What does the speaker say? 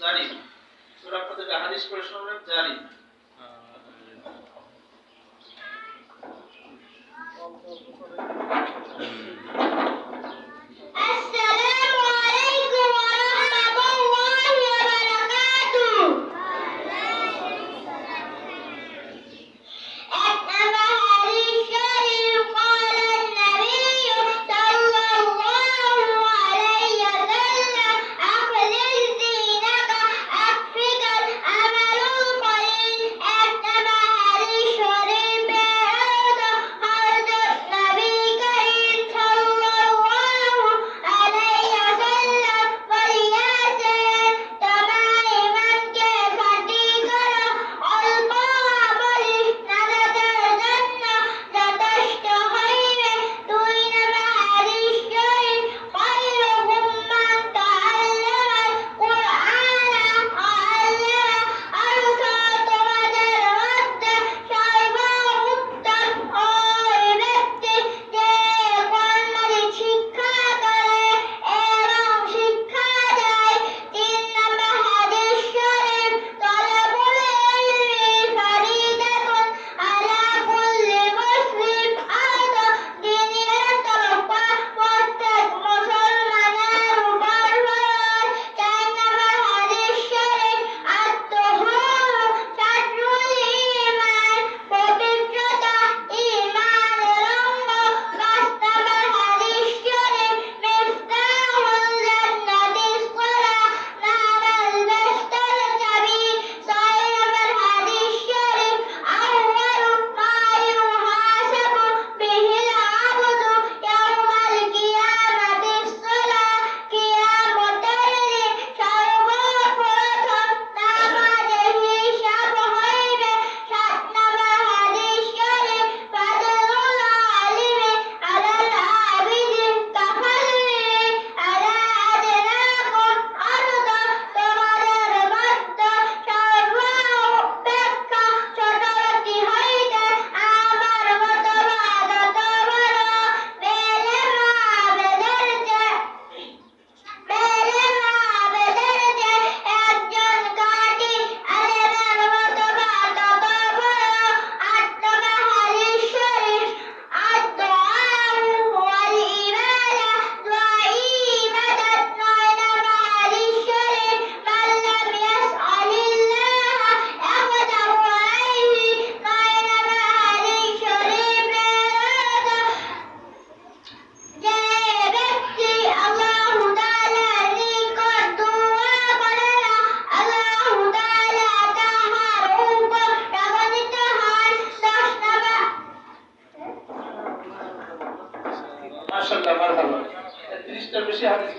জানি। আপনাদের হাদিস পড়ে জানি। আসার ব্যাপার হলো ত্রিশটার বেশি হাদিস